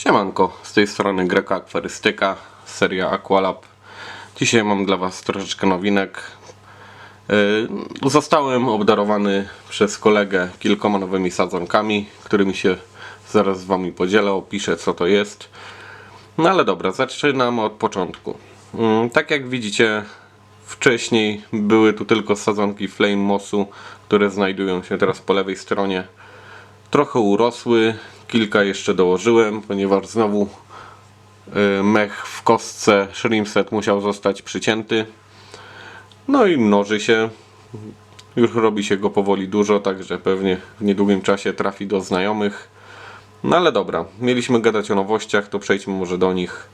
Siemanko, z tej strony Greka Akwarystyka, seria Aqualab. Dzisiaj mam dla Was troszeczkę nowinek. Yy, Zostałem obdarowany przez kolegę kilkoma nowymi sadzonkami, którymi się zaraz z Wami podzielę, opiszę co to jest. No ale dobra, zaczynam od początku. Mm, Tak jak widzicie, wcześniej były tu tylko sadzonki Flame Mossu, które znajdują się teraz po lewej stronie trochę urosły, kilka jeszcze dołożyłem, ponieważ znowu y, mech w kostce Shrimpset musiał zostać przycięty. No i mnoży się. Już robi się go powoli dużo, także pewnie w niedługim czasie trafi do znajomych. No ale dobra, mieliśmy gadać o nowościach, to przejdźmy może do nich.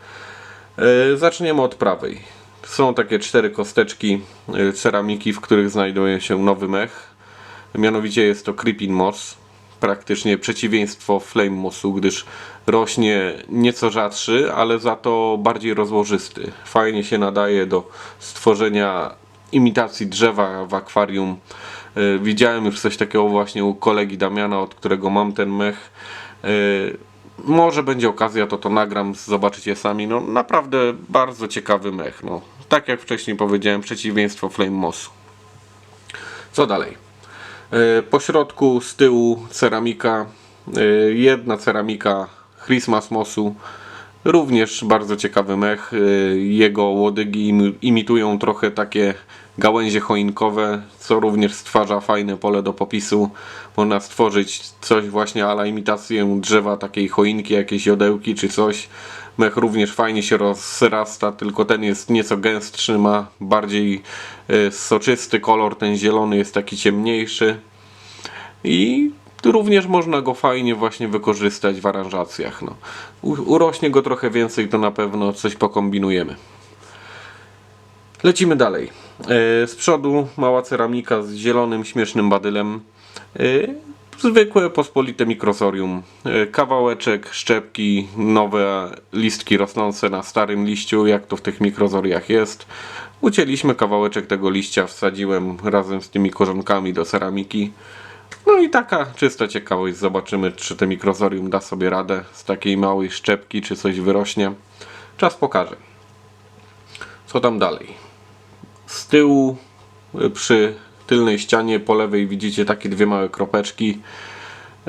Y, Zaczniemy od prawej. Są takie cztery kosteczki y, ceramiki, w których znajduje się nowy mech. Mianowicie jest to Creeping Moss, praktycznie przeciwieństwo Flame Mossu, gdyż rośnie nieco rzadszy, ale za to bardziej rozłożysty. Fajnie się nadaje do stworzenia imitacji drzewa w akwarium. Y, Widziałem już coś takiego właśnie u kolegi Damiana, od którego mam ten mech. Y, Może będzie okazja, to to nagram, zobaczycie sami. No naprawdę bardzo ciekawy mech. No. Tak jak wcześniej powiedziałem, przeciwieństwo Flame Mossu. Co dalej? E, Po środku z tyłu ceramika, e, jedna ceramika Christmas Mossu, również bardzo ciekawy mech. E, Jego łodygi imi- imitują trochę takie gałęzie choinkowe, co również stwarza fajne pole do popisu. Można stworzyć coś właśnie ala imitację drzewa, takiej choinki, jakieś jodełki czy coś. Mech również fajnie się rozrasta, tylko ten jest nieco gęstszy, ma bardziej e, soczysty kolor, ten zielony jest taki ciemniejszy. I również można go fajnie właśnie wykorzystać w aranżacjach. No. Urośnie go trochę więcej, to na pewno coś pokombinujemy. Lecimy dalej. E, Z przodu mała ceramika z zielonym, śmiesznym badylem. E, Zwykłe, pospolite mikrosorium. E, Kawałeczek, szczepki, nowe listki rosnące na starym liściu, jak to w tych mikrozoriach jest. Ucięliśmy kawałeczek tego liścia, wsadziłem razem z tymi korzonkami do ceramiki. No i taka czysta ciekawość. Zobaczymy, czy to mikrozorium da sobie radę z takiej małej szczepki, czy coś wyrośnie. Czas pokaże. Co tam dalej? Z tyłu y, przy tylnej ścianie po lewej widzicie takie dwie małe kropeczki.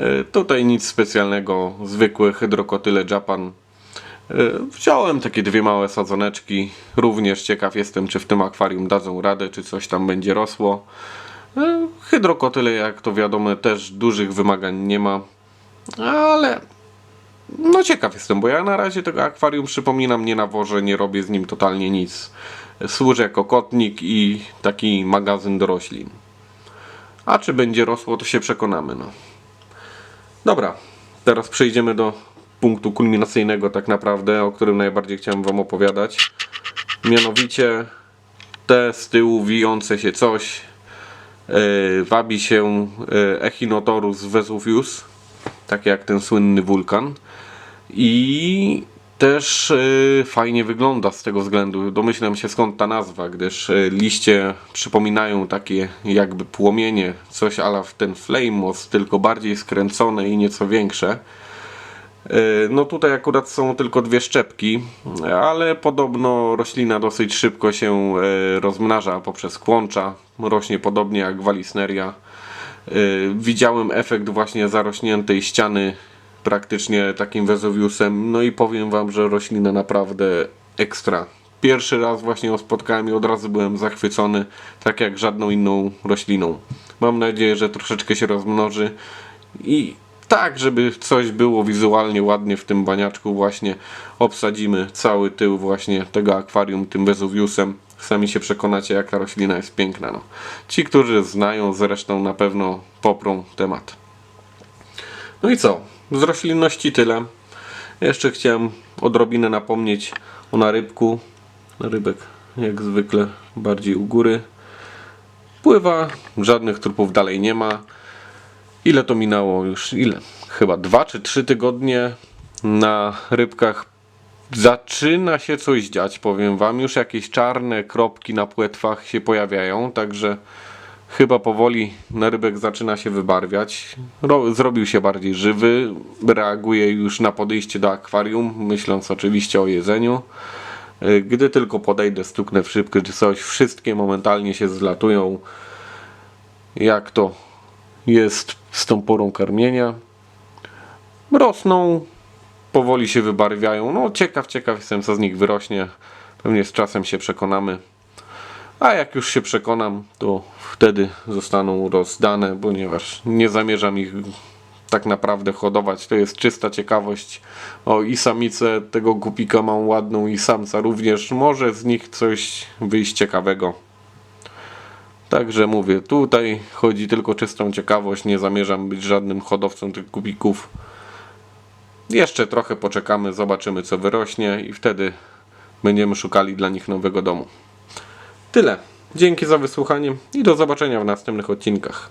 Y, Tutaj nic specjalnego, zwykłe hydrokotyle Japan. Y, Wziąłem takie dwie małe sadzoneczki. Również ciekaw jestem, czy w tym akwarium dadzą radę, czy coś tam będzie rosło. Y, Hydrokotyle, jak to wiadomo, też dużych wymagań nie ma. Ale no ciekaw jestem, bo ja na razie tego akwarium przypominam nie nawożę, nie robię z nim totalnie nic. Służę jako kotnik i taki magazyn do roślin. A czy będzie rosło, to się przekonamy. No. Dobra, teraz przejdziemy do punktu kulminacyjnego tak naprawdę, o którym najbardziej chciałem Wam opowiadać. Mianowicie te z tyłu wijące się coś wabi się yy, Echinotorus Vesuvius, tak jak ten słynny wulkan. I też y, fajnie wygląda z tego względu. Domyślam się skąd ta nazwa, gdyż liście przypominają takie jakby płomienie, coś ala w ten flame moss, tylko bardziej skręcone i nieco większe. Y, No tutaj akurat są tylko dwie szczepki, ale podobno roślina dosyć szybko się y, rozmnaża poprzez kłącza. Rośnie podobnie jak walisneria. Y, Widziałem efekt właśnie zarośniętej ściany praktycznie takim Wezowiusem. No i powiem wam, że roślina naprawdę ekstra. Pierwszy raz właśnie ją spotkałem i od razu byłem zachwycony, tak jak żadną inną rośliną. Mam nadzieję, że troszeczkę się rozmnoży i tak, żeby coś było wizualnie ładnie w tym baniaczku właśnie obsadzimy cały tył właśnie tego akwarium tym Wezowiusem. Sami się przekonacie jaka roślina jest piękna. No. Ci, którzy znają zresztą na pewno poprą temat. No i co? Z roślinności tyle. Jeszcze chciałem odrobinę napomnieć o narybku. Narybek jak zwykle bardziej u góry. Pływa, żadnych trupów dalej nie ma. Ile to minęło już? Ile? Chyba dwa czy trzy tygodnie na rybkach zaczyna się coś dziać, powiem wam. Już jakieś czarne kropki na płetwach się pojawiają, także Chyba powoli narybek zaczyna się wybarwiać. Ro- zrobił się bardziej żywy, reaguje już na podejście do akwarium, myśląc oczywiście o jedzeniu. Y, Gdy tylko podejdę, stuknę w szybkę czy coś, wszystkie momentalnie się zlatują. Jak to jest z tą porą karmienia. Rosną, powoli się wybarwiają. No ciekaw, ciekaw jestem co z nich wyrośnie. Pewnie z czasem się przekonamy. A jak już się przekonam, to wtedy zostaną rozdane, ponieważ nie zamierzam ich tak naprawdę hodować. To jest czysta ciekawość. O i samicę tego gupika mam ładną i samca również. Może z nich coś wyjść ciekawego. Także mówię, tutaj chodzi tylko o czystą ciekawość. Nie zamierzam być żadnym hodowcą tych gubików. Jeszcze trochę poczekamy, zobaczymy co wyrośnie i wtedy będziemy szukali dla nich nowego domu. Tyle. Dzięki za wysłuchanie i do zobaczenia w następnych odcinkach.